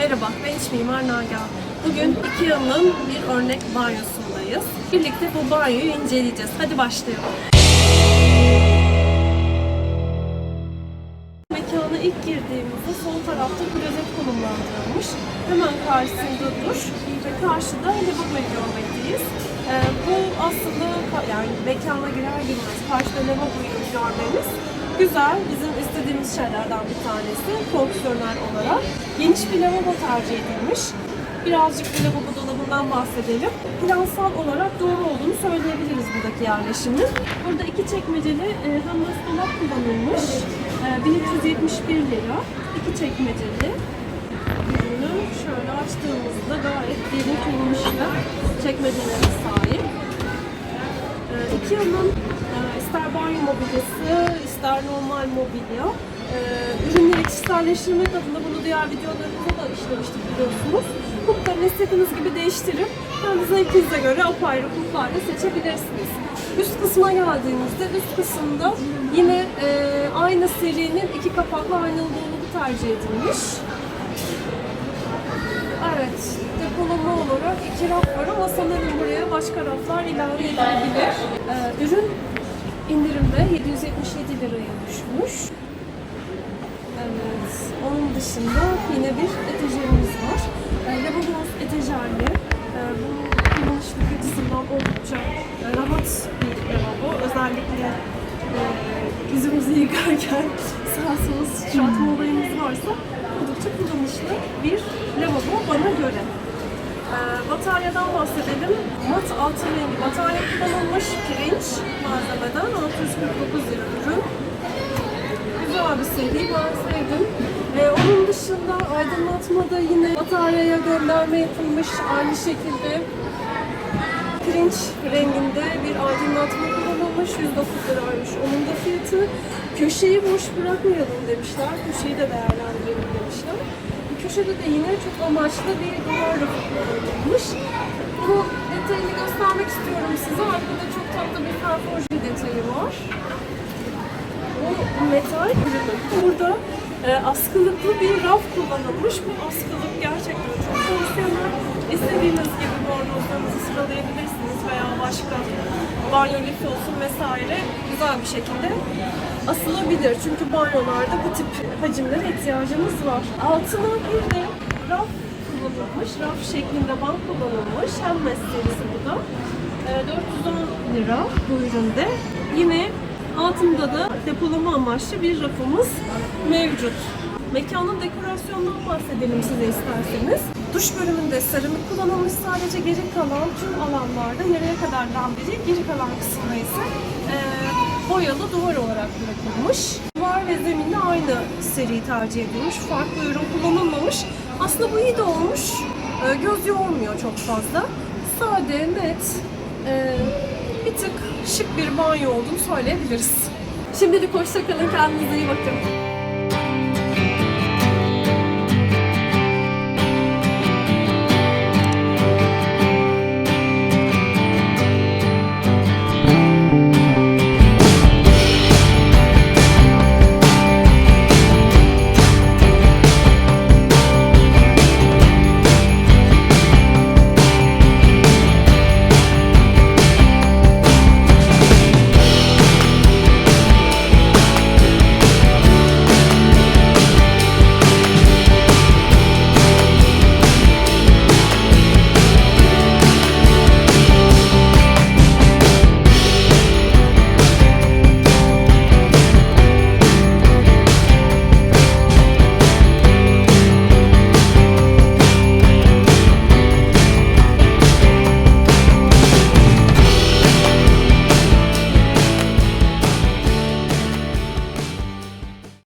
Merhaba, ben iç mimar Nagihan. Bugün Ikea'nın bir örnek banyosundayız. Birlikte bu banyoyu inceleyeceğiz. Hadi başlayalım. Mekana ilk girdiğimizde sol tarafta klozet konumlandırılmış. Hemen karşısında duş ve karşıda lavaboyu görmekteyiz. Ee, bu aslında yani mekana girer girmez karşıda lavaboyu görmemiz güzel. Bizim istediğimiz şeylerden bir tanesi fonksiyonel olarak. Geniş bir lavabo tercih edilmiş. Birazcık bir lavabo dolabından bahsedelim. Plansal olarak doğru olduğunu söyleyebiliriz buradaki yerleşimin. Burada iki çekmeceli e, hem dolap kullanılmış. E, 1371 lira. İki çekmeceli. Ürünü şöyle açtığımızda gayet derin kullanışlı çekmecelere sahip. Ee, Ikea'nın banyo mobilyası, ister normal mobilya e, ürünleri kişiselleştirmek adına bunu diğer videolarımızda da işlemiştik biliyorsunuz. Kulplarını istediğiniz gibi değiştirip kendi zevkinize göre apayrı kulplarla seçebilirsiniz. Üst kısma geldiğimizde üst kısımda yine e, aynı serinin iki kapaklı aynalı dolabı tercih edilmiş. Evet, depolama olarak iki raf var ama sanırım buraya başka raflar ilave edilebilir. Ee, ürün indirimde 777 liraya düşmüş. Evet, onun dışında yine bir etajerimiz var. Ee, Lavabomuz etajerli. Ee, bu kullanışlık açısından oldukça e, rahat bir lavabo. Özellikle e, yüzümüzü yıkarken sağ sola sıçratma olayımız varsa oldukça kullanışlı bir lavabo bana göre. Ee, bataryadan bahsedelim. Mat altı rengi batarya kullanılmış pirinç malzemeden 649 lira ürün. Güzel bir seri, ben sevdim. Ee, onun dışında aydınlatmada yine bataryaya gönderme yapılmış aynı şekilde pirinç renginde bir aydınlatma kullanılmış. 109 liraymış onun da fiyatı. Köşeyi boş bırakmayalım demişler. Köşeyi de değerlendirelim köşede de yine çok amaçlı bir duvar kullanılmış. Bu detayını göstermek istiyorum size. Arkada çok tatlı bir perforje detayı var. Bu metal ürünü. Burada e, askılıklı bir raf kullanılmış. Bu askılık gerçekten çok fonksiyonel. İstediğiniz gibi bornozlarınızı sıralayabilirsiniz veya başka banyo lifi olsun vesaire güzel bir şekilde asılabilir. Çünkü banyolarda bu tip hacimlere ihtiyacımız var. Altına bir de raf kullanılmış. Raf şeklinde bant kullanılmış. Hem serisi bu da. E, 410 lira bu üründe. Yine Altında da depolama amaçlı bir rafımız mevcut. Mekanın dekorasyonundan bahsedelim size isterseniz. Duş bölümünde seramik kullanılmış sadece geri kalan tüm alanlarda yarıya kadar lambiri, geri kalan kısımda ise e, boyalı duvar olarak bırakılmış. Duvar ve zeminde aynı seri tercih edilmiş. Farklı ürün kullanılmamış. Aslında bu iyi de olmuş. E, göz yormuyor çok fazla. Sade, net, e, bir tık şık bir banyo olduğunu söyleyebiliriz. Şimdilik hoşçakalın, kendinize iyi bakın.